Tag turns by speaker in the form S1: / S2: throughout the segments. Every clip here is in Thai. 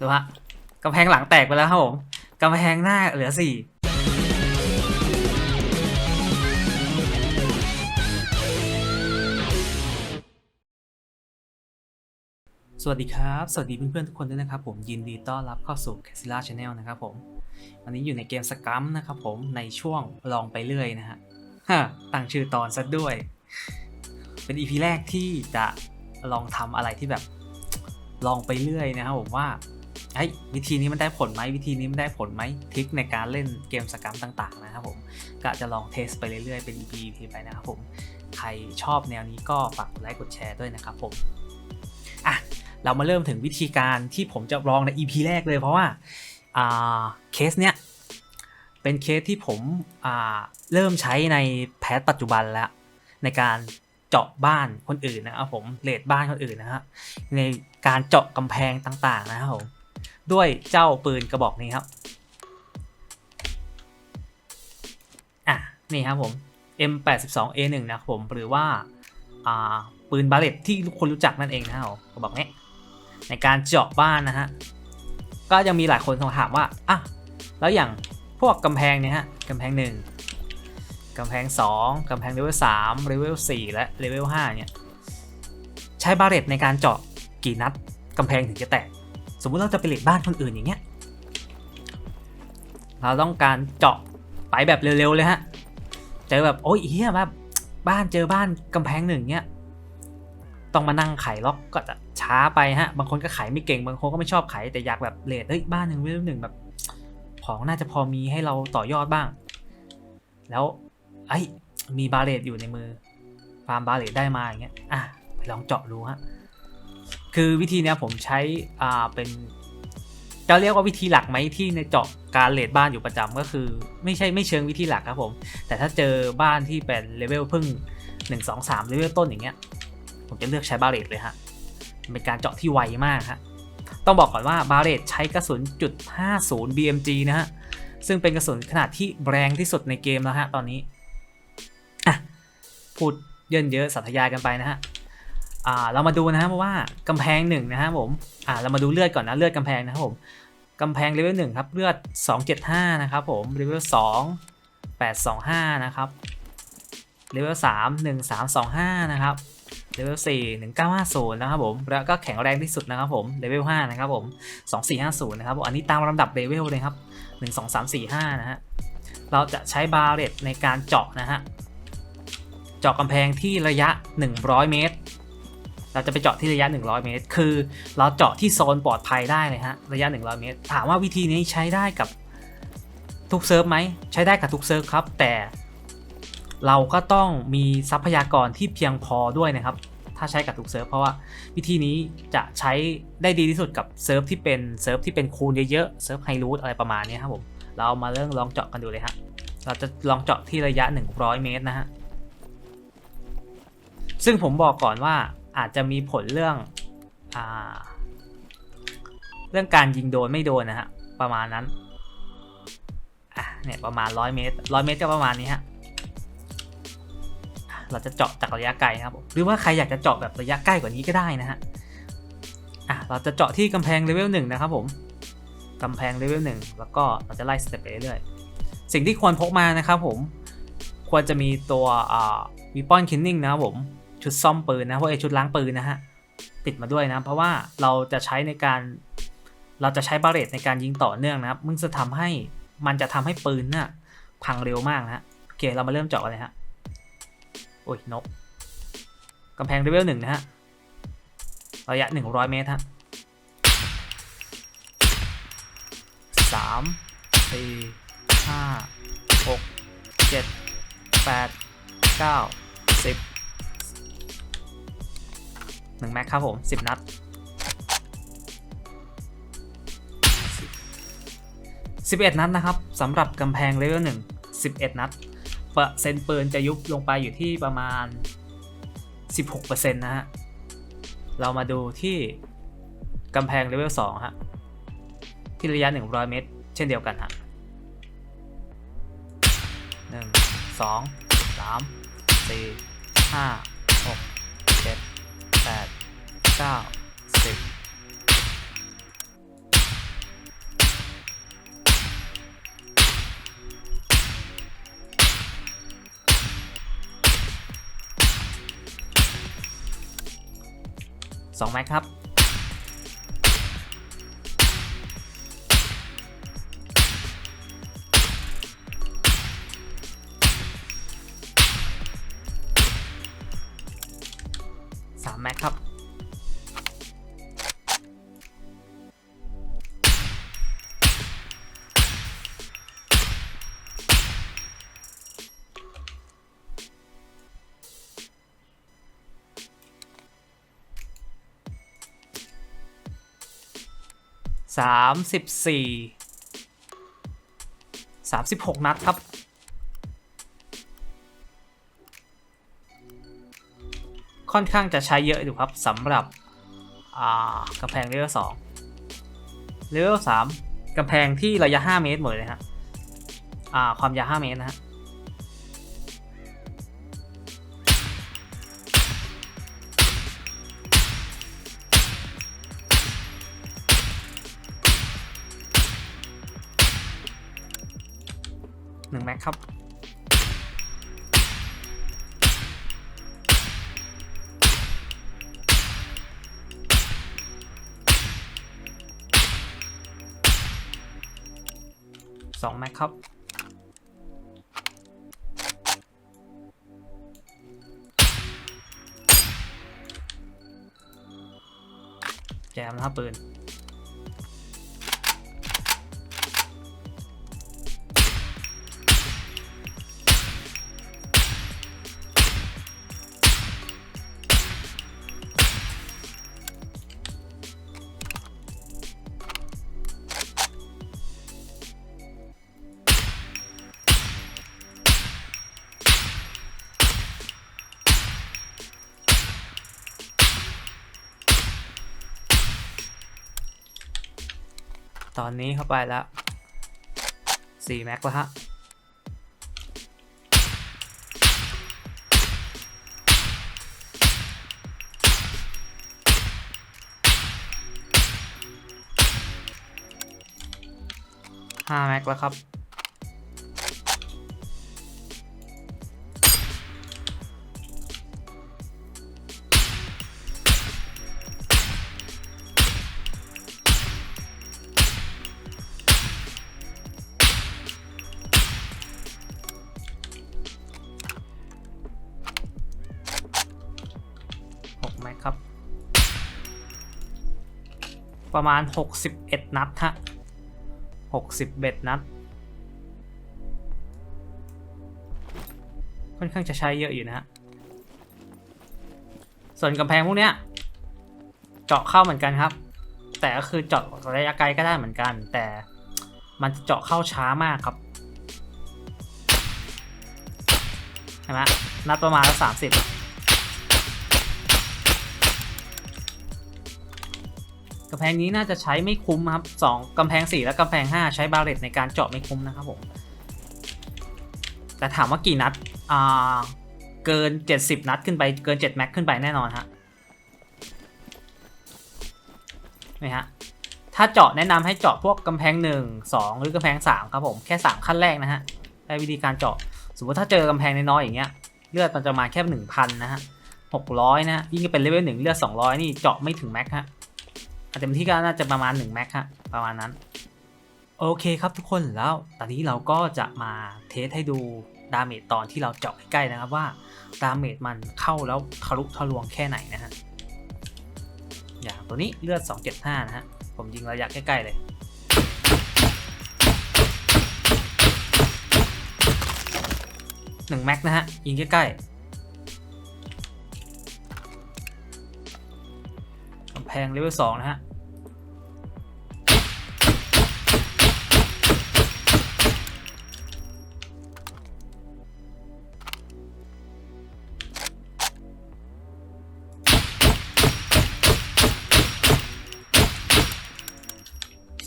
S1: ดูฮะกำแพงหลังแตกไปแล้วครับผมกำแพงหน้าเหลือสี่สวัสดีครับ สวัสดีเพื่อนๆทุกคนด้วยนะครับผมยินดีต้อนรับเข้าสู่ c a s i l a Channel นะครับผม วันนี้อยู่ในเกมสกัมนะครับผมในช่วงลองไปเรื่อยนะฮะฮะตั้งชื่อตอนซะด้วย เป็น EP แรกที่จะลองทำอะไรที่แบบลองไปเรื่อยนะครับผมว่า ไอ้วิธีนี้มันได้ผลไหมวิธีนี้มันได้ผลไหมทริคในการเล่นเกมสกัมต่างๆนะครับผมก็จะลองเทสไปเรื่อยๆเป็น EP ไปนะครับผมใครชอบแนวนี้ก็ฝากกดไลค์กดแชร์ด้วยนะครับผมอะเรามาเริ่มถึงวิธีการที่ผมจะลองใน EP แรกเลยเพราะว่าอ่าเคสเนี้ยเป็นเคสที่ผมอ่าเริ่มใช้ในแพทปัจจุบันแล้ว ในการเจาะบ้านคนอื่นนะครับผมเลดบ้านคนอื่นนะฮะในการเจาะกำแพงต่างๆนะครับผม ด้วยเจ้าปืนกระบอกนี้ครับอะนี่ครับผม M82A1 นะครับผมหรือว่าอ่าปืนบาเลตที่ทุกคนรู้จักนั่นเองนะครับกระบอกนี้ในการเจาะบ้านนะฮะก็ยังมีหลายคนถามว่าอะแล้วอย่างพวกกำแพงเนี่ยฮะกำแพงหนึ่งกำแพง 2กำแพงเลเวล3เลเวล4และเลเวล5เนี่ยใช้บาเรตในการเจาะกี่นัดกำแพงถึงจะแตก สมมุติเราจะไปเลดบ้านคนอื่นอย่างเงี้ย เราต้องการเจาะไปแบบเร็วๆเลยฮะ เจอแบบโอ้ยเฮียแบบบ้านเจอบ้านกำแพงหนึ่งเนี้ย ต้องมานั่งไขล็อกก็จะช้าไปฮะ บางคนก็ไขไม่เก่ง บางคนก็ไม่ชอบไขแต่อยากแบบเลดเฮ้ยบ้านหนึ่งเลเวลหนึ่งแบบ ของน่าจะพอมีให้เราต่อยอดบ้าง แล้วไอ้มีบาเลตอยู่ในมือฟาร์มบาเลตได้มาอย่างเงี้ย อะไปลองเจาะดูฮะ คือวิธีเนี้ยผมใช้อ่าเป็นจะเรียกว่าวิธีหลักไหมที่ในเจาะการเลดบ้านอยู่ประจำก็คือ ไม่ใช่ไม่เชิงวิธีหลักครับผม แต่ถ้าเจอบ้านที่เป็นเลเวลเพิ่ง 1 2 3เลเวลต้นอย่างเงี้ยผมจะเลือกใช้บาเลตเลยฮะเป็นการเจาะที่ไวมากฮะต้องบอกก่อนว่าบาเลตใช้กระสุนจุด50 BMG นะฮะซึ่งเป็นกระสุนขนาดที่แรงที่สุดในเกมแล้วฮะตอนนี้อะพูดเยินเยอะสัทยายกันไปนะฮะ อ่าเรามาดูนะฮะเพราะว่ากำแพงหนึ่งนะฮะผมอ่าเรามาดูเลือดก่อนนะเลือดกำแพงนะครับผมกำแพงเลเวลหนึ่งครับเลือด 275 นะครับผมเลเวล2 825นะครับเลเวล3 1325นะครับเลเวล4 1950นะครับผมแล้วก็แข็งแรงที่สุดนะครับผมเลเวล5นะครับผม2450นะครับผมอันนี้ตามลำดับเลเวลเลยครับ1 2 3 4 5นะฮะเราจะใช้บาเรตในการเจาะนะฮะเจาะกำแพงที่ระยะ 100 เมตร เราจะไปเจาะที่ระยะ 100 เมตร คือ เราเจาะที่โซนปลอดภัยได้เลยฮะ ระยะ 100 เมตร ถามว่าวิธีนี้ใช้ได้กับทุกเซิร์ฟไหม ใช้ได้กับทุกเซิร์ฟครับ แต่เราก็ต้องมีทรัพยากรที่เพียงพอด้วยนะครับ ถ้าใช้กับทุกเซิร์ฟเพราะว่าวิธีนี้จะใช้ได้ดีที่สุดกับเซิร์ฟที่เป็นเซิร์ฟที่เป็นคูณเยอะๆ เซิร์ฟไฮรูทอะไรประมาณนี้ครับผม เรามาเริ่มลองเจาะกันดูเลยฮะ เราจะลองเจาะที่ระยะ 100 เมตรนะฮะ ซึ่งผมบอกก่อนว่า อาจจะมีผลเรื่องอ่าเรื่องการยิงโดนไม่โดนนะฮะประมาณนั้นอะเนี่ยประมาณ 100 เมตร 100 เมตรก็ประมาณนี้ฮะเราจะเจาะจากระยะไกลนะครับหรือว่าใครอยากจะเจาะแบบระยะใกล้กว่านี้ก็ได้นะฮะอะเราจะเจาะที่กำแพงเลเวลหนึ่งนะครับผมกำแพงเลเวลหนึ่งแล้วก็เราจะไล่สเต็ปไปเรื่อยๆสิ่งที่ควรพกมานะครับผมควรจะมีตัวอ่าวีปอนคินนิ่งนะครับผม ชุดซ่อมปืนนะพวกไอชุดล้างปืนนะฮะติดมาด้วยนะ เพราะว่าเราจะใช้ในการเราจะใช้บาเรตในการยิงต่อเนื่องนะครับมึงจะทำให้มันจะทำให้ปืนน่ะพังเร็วมากนะฮะโอเคเรามาเริ่มเจาะเลยฮะโอ้ยนกกำแพงเลเวลหนึ่งนะฮะระยะ 100 เมตรฮะสามสี่ห้าหกเจ็ดแปดเก้าสิบ หนึ่งแม็กครับผมสิบนัดสิบเอ็ดนัดนะครับสำหรับกำแพงเลเวลหนึ่งสิบเอ็ดนัด เปอร์เซ็นต์ปืนจะยุบลงไปอยู่ที่ประมาณ 16%นะฮะ เรามาดูที่กำแพงเลเวล2ฮะ ที่ระยะ 100 เมตร เช่นเดียวกันฮะหนึ่งสองสามสี่ห้าหกเจ็ดแปด เก้สิบสองไม้ครับ สามแม็กครับ สามสิบสี่สามสิบหกนัดครับ ค่อนข้างจะใช้เยอะอยู่ครับสำหรับกำแพงเลเวลสองเลเวลสามกำแพงที่ระยะ 5 เมตรหมดเลยฮะความยาว 5 เมตรนะฮะ หนึ่งแม็กครับ สองแม็กครับ แจมนะครับปืน ตอนนี้เข้าไปแล้วสี่แม็กแล้วฮะห้าแม็กแล้วครับ ประมาณ 61 นัดฮะ60เบ็ดนัด ค่อนข้างจะใช้เยอะอยู่นะฮะ ส่วนกำแพงพวกเนี้ย เจาะเข้าเหมือนกันครับ แต่ก็คือเจาะระยะไกลก็ได้เหมือนกัน แต่มันจะเจาะเข้าช้ามากครับเห็นไหมนัดประมาณละสามสิบ กำแพงนี้น่าจะใช้ไม่คุ้มครับสองกำแพง 4 และกำแพง 5 ใช้บาเรตในการเจาะไม่คุ้มนะครับผมแต่ถามว่ากี่นัดอ่าเกิน 70 นัดขึ้นไปเกิน 7 แม็กขึ้นไปแน่นอนฮะนี่ฮะถ้าเจาะแนะนำให้เจาะพวกกำแพง 1 2 หรือกำแพง 3 ครับผมแค่ 3 ขั้นแรกนะฮะได้วิธีการเจาะ สมมติถ้าเจอกำแพงน้อยๆอย่างเงี้ยเลือดมันจะมาแค่ 1,000 นะฮะ600 นะฮะยิ่งเป็นเลเวล1เลือด 200 นี่เจาะไม่ถึงแม็กฮะ เป็นที่ก็น่าจะประมาณ1แม็กฮะประมาณนั้น โอเคครับทุกคนแล้วตอนนี้เราก็จะมาเทสให้ดูดาเมจตอนที่เราเจาะใกล้ๆนะครับว่าดาเมจมันเข้าแล้วทะลุทะลวงแค่ไหนนะฮะอย่างตัวนี้เลือด 275 นะฮะ ผมยิงระยะใกล้ๆเลยหนึ่งแม็กนะฮะ ยิงใกล้ๆกำแพงเลเวลสองนะฮะ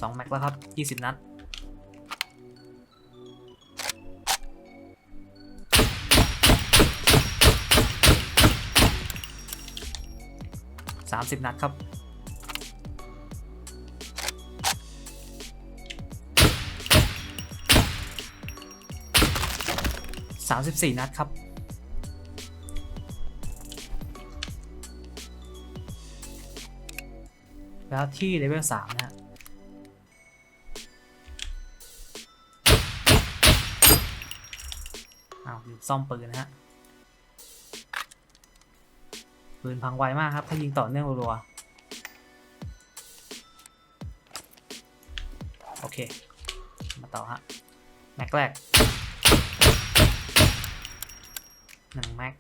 S1: สองแม็กแล้วครับยี่สิบนัดสามสิบนัดครับสามสิบสี่นัดครับแล้วที่เลเวลสามนะฮะาวลืมซ่อมปืนนะฮะ ปืนพังไวมากครับ ถ้ายิงต่อเนื่องรัวๆโอเค มาต่อฮะ แม็กแรกหนึ่งแม็ก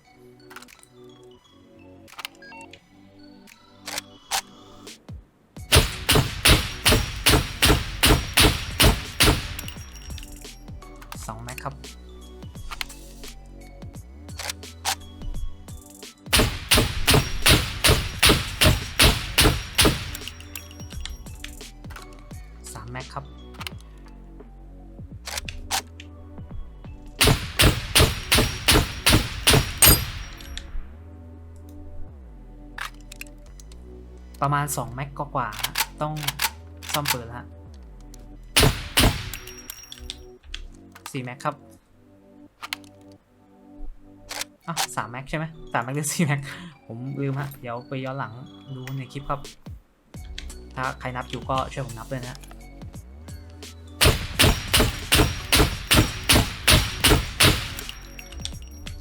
S1: สองแม็กครับ ประมาณ 2 แม็กกว่าๆต้องซ่อมปืนแล้วฮะ4แม็กครับอะสามแม็กใช่ไหมสามแม็กหรือสี่แม็กผมลืมฮะ เดี๋ยวไปย้อนหลังดูในคลิปครับ ถ้าใครนับอยู่ก็ช่วยผมนับด้วยนะ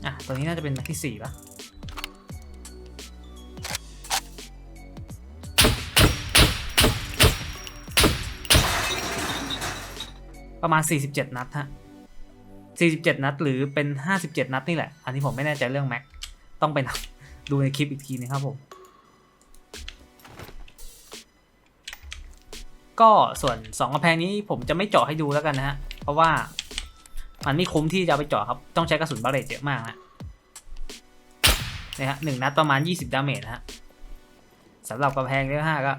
S1: อะตัวนี้น่าจะเป็นแม็กที่สี่ปะ ประมาณ 47 นัดฮะ47 นัดหรือเป็น 57 นัดนี่แหละ อันนี้ผมไม่แน่ใจเรื่องแม็ก ต้องไปนับดูในคลิปอีกทีนึงครับผม ก็ส่วน 2กำแพงนี้ผมจะไม่เจาะให้ดูแล้วกันนะฮะ เพราะว่ามันไม่คุ้มที่จะไปเจาะครับ ต้องใช้กระสุนบาเลตเยอะมากนะนะฮะหนึ่งนัดประมาณ 20 ดาเมจนะฮะสำหรับกำแพงเลเวลห้าก็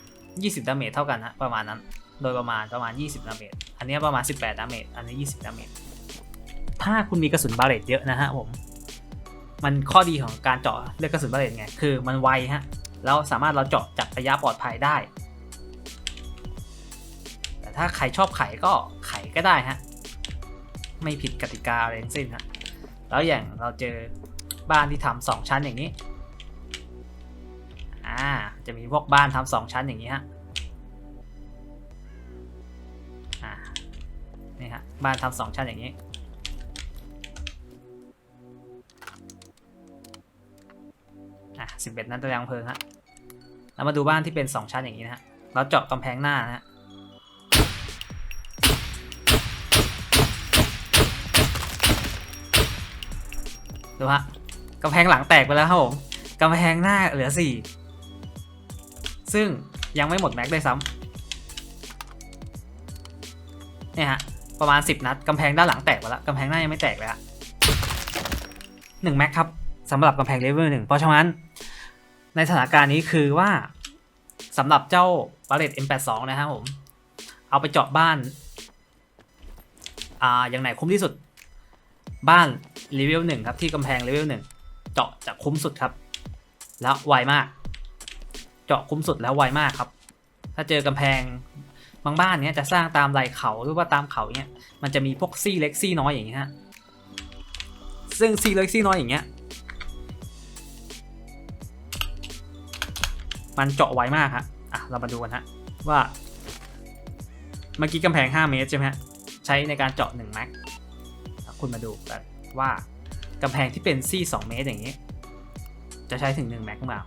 S1: 20 ดาเมจเท่ากันฮะประมาณนั้น โดยประมาณประมาณ 20ดาเมจอันนี้ประมาณ 18ดาเมจอันนี้ 20ดาเมจถ้าคุณมีกระสุนบาเลตเยอะนะฮะผมมันข้อดีของการเจาะเลือกกระสุนบาเลตไงคือมันไวฮะแล้วสามารถเราเจาะจากระยะปลอดภัยได้ แต่ถ้าใครชอบไขก็ไขก็ได้ฮะไม่ผิดกติกาอะไรทั้งสิ้นฮะแล้วอย่างเราเจอบ้านที่ทำสองชั้นอย่างนี้อ่าจะมีพวกบ้านทำสองชั้นอย่างนี้ฮะ นี่ฮะบ้านทำสองชั้นอย่างนี้อะสิบเอ็ดนัดตะยางเพลิงฮะแล้วมาดูบ้านที่เป็นสองชั้นอย่างนี้นะฮะเราเจาะกำแพงหน้านะฮะดูฮะกำแพงหลังแตกไปแล้วครับผมกำแพงหน้าเหลือสี่ซึ่งยังไม่หมดแม็กได้วยซ้ำเนี่ยฮะ ประมาณ 10 นัดกำแพงด้านหลังแตกไปแล้วกำแพงหน้ายังไม่แตกเลยอะหนึ่งแม็กครับสำหรับกำแพงเลเวลหนึ่งเพราะฉะนั้น ในสถานการณ์นี้คือว่าสำหรับเจ้าบาเลต M82 นะครับผม เอาไปเจาะบ้าน อ่าอย่างไหนคุ้มที่สุด บ้านเลเวลหนึ่งครับที่กำแพงเลเวลหนึ่งเจาะจะคุ้มสุดครับ แล้วไวมาก เจาะคุ้มสุดแล้วไวมากครับ ถ้าเจอกำแพง บางบ้านเนี้ยจะสร้างตามไหล่เขาหรือว่าตามเขาเนี้ยมันจะมีพวกซี่เล็กซี่น้อยอย่างเงี้ยฮะซึ่งซี่เล็กซี่น้อยอย่างเงี้ยมันเจาะไวมากฮะอะเรามาดูกันฮะว่าเมื่อกี้กำแพง 5 เมตรใช่ไหมฮะใช้ในการเจาะ1แม็กคุณมาดูกันว่ากำแพงที่เป็นซี่ 2 เมตรอย่างนี้ จะใช้ถึง 1 แม็กหรือเปล่า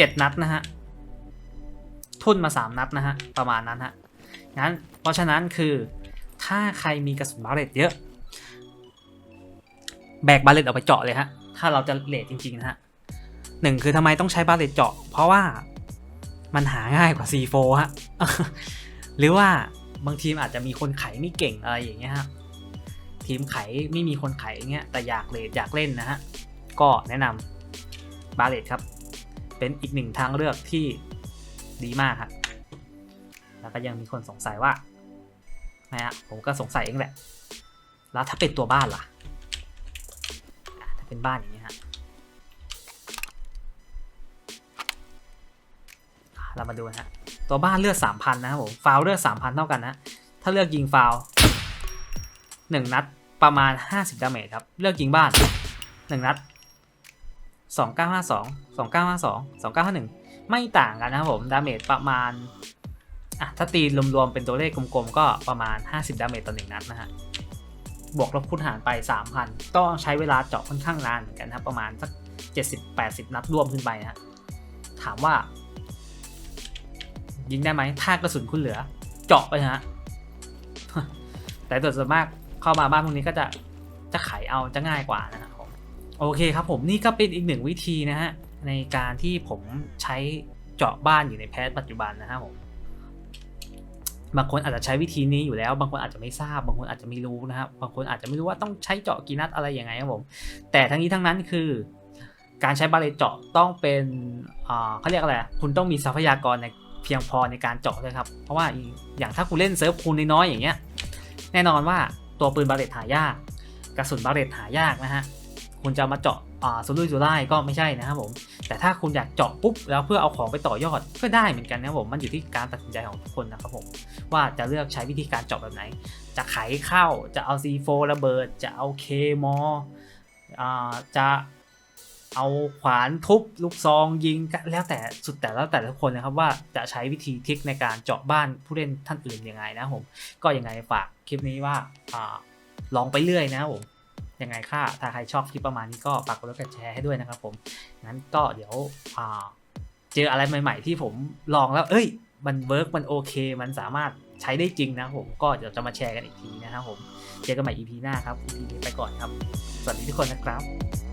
S1: เจ็ดนัดนะฮะ ทุนมา3นัดนะฮะ ประมาณนั้นฮะ งั้น เพราะฉะนั้นคือถ้าใครมีกระสุนบาเลตเยอะ แบกบาเลตออกไปเจาะเลยฮะ ถ้าเราจะเลทจริงๆนะฮะหนึ่งคือทำไมต้องใช้บาเลตเจาะ เพราะว่ามันหาง่ายกว่า C4 ฮะ หรือว่าบางทีมอาจจะมีคนไขไม่เก่งอะไรอย่างเงี้ยฮะ ทีมไขไม่มีคนไขเงี้ยแต่อยากเลทอยากเล่นนะฮะ ก็แนะนำบาเลตครับ เป็นอีกหนึ่งทางเลือกที่ดีมากฮะแล้วก็ยังมีคนสงสัยว่านะฮะผมก็สงสัยเองแหละ แล้วถ้าเป็นตัวบ้านล่ะ ถ้าเป็นบ้านอย่างนี้ฮะอะเรามาดูนะฮะ ตัวบ้านเลือดสามพันนะครับผม ฟาวเลือดสามพันเท่ากันนะ ถ้าเลือกยิงฟาวหนึ่งนัดประมาณห้าสิบดาเมจครับ เลือกยิงบ้านหนึ่งนัด สองเก้าห้าสองสองเก้าห้าสองสองเก้าห้าหนึ่งไม่ต่างกันนะครับผมดาเมจประมาณอะถ้าตีรวมๆเป็นตัวเลขกลมๆ ก็ประมาณ 50 ดาเมจต่อหนึ่งนัดนะฮะบวกลบคูณหารไป 3,000 ก็ใช้เวลาเจาะค่อนข้างนานเหมือนกันครับประมาณสัก 70-80 นัดรวมขึ้นไปนะฮะถามว่า ยิงได้ไหมถ้ากระสุนคุณเหลือ เจาะไปฮะแต่โดยส่วนมากเข้ามาบ้านพวกนี้ก็จะจะไขเอาจะง่ายกว่านะ โอเคครับผมนี่ก็เป็นอีกหนึ่งวิธีนะฮะในการที่ผมใช้เจาะบ้านอยู่ในแพทปัจจุบันนะครับผมบางคนอาจจะใช้วิธีนี้อยู่แล้ว บางคนอาจจะไม่ทราบ บางคนอาจจะไม่รู้นะครับ บางคนอาจจะไม่รู้ว่าต้องใช้เจาะกี่นัดอะไรยังไงครับผม แต่ทั้งนี้ทั้งนั้นคือ การใช้บาเลเจาะต้องเป็นอ่าเขาเรียกอะไร คุณต้องมีทรัพยากรในเพียงพอในการเจาะด้วยครับ เพราะว่าอย่างถ้าคุณเล่นเซิร์ฟคูณน้อยๆอย่างเงี้ย แน่นอนว่าตัวปืนบาเลตหายาก กระสุนบาเลตหายากนะฮะ คุณจะมาเจาะอ่าสุรุ่ยสุร่ายก็ไม่ใช่นะครับผม แต่ถ้าคุณอยากเจาะปุ๊บแล้วเพื่อเอาของไปต่อยอดก็ได้เหมือนกันนะครับผม มันอยู่ที่การตัดสินใจของทุกคนนะครับผม ว่าจะเลือกใช้วิธีการเจาะแบบไหน จะไขเข้า จะเอา C4 ระเบิด จะเอาเคมออ่าจะเอาขวานทุบลูกซองยิงแล้วแต่สุดแต่แล้วแต่ละคนนะครับว่าจะใช้วิธีทริคในการเจาะบ้านผู้เล่นท่านอื่นยังไงนะผม ก็ยังไงฝากคลิปนี้ว่าอ่าลองไปเรื่อยนะครับผม ยังไงค่ะถ้าใครชอบคลิปประมาณนี้ก็ฝากกดไลค์กดแชร์ให้ด้วยนะครับผมงั้นก็เดี๋ยวเจออะไรใหม่ ๆ ที่ผมลองแล้ว เอ้ย มันเวิร์กมันโอเค มันสามารถใช้ได้จริงนะผมก็เดี๋ยวจะมาแชร์กันอีกทีนะครับผมเจอกันใหม่ EP หน้าครับ EP นี้ไปก่อนครับ สวัสดีทุกคนนะครับ